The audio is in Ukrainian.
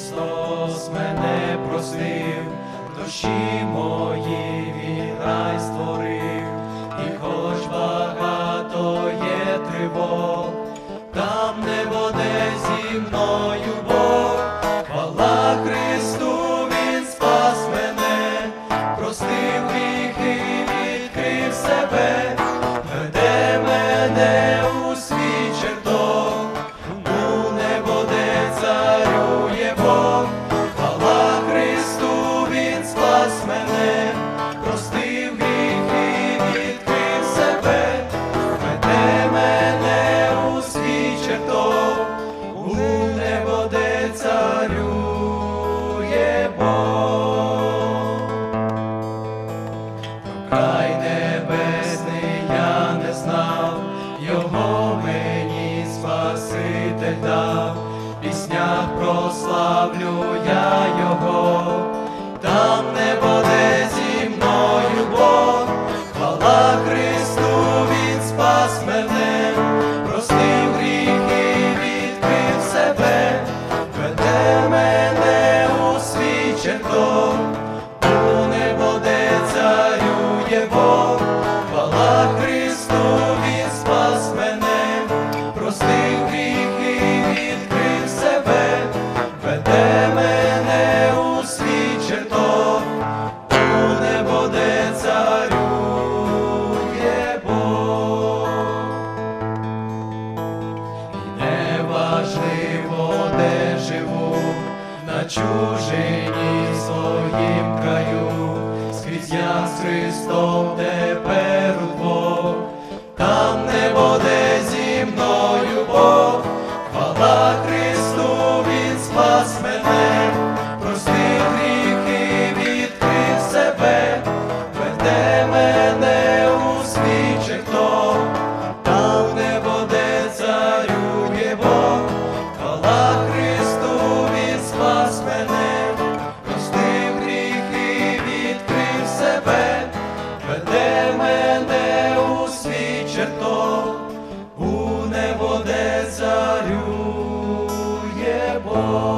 Христос мене простив, душі мої він рай створив, і хоч багато є тривог, там не буде зі мною Бог, хвала Христу, Він спас мене, простив гріхи, відкрив себе, Край небесний я не знав, його мені Спаситель дав, в піснях прославлю я його, там не буде зі мною Бог, хвала Христу, Він спас мене, чужині в своїм краю, скрізь я з Христом тепер у там boy.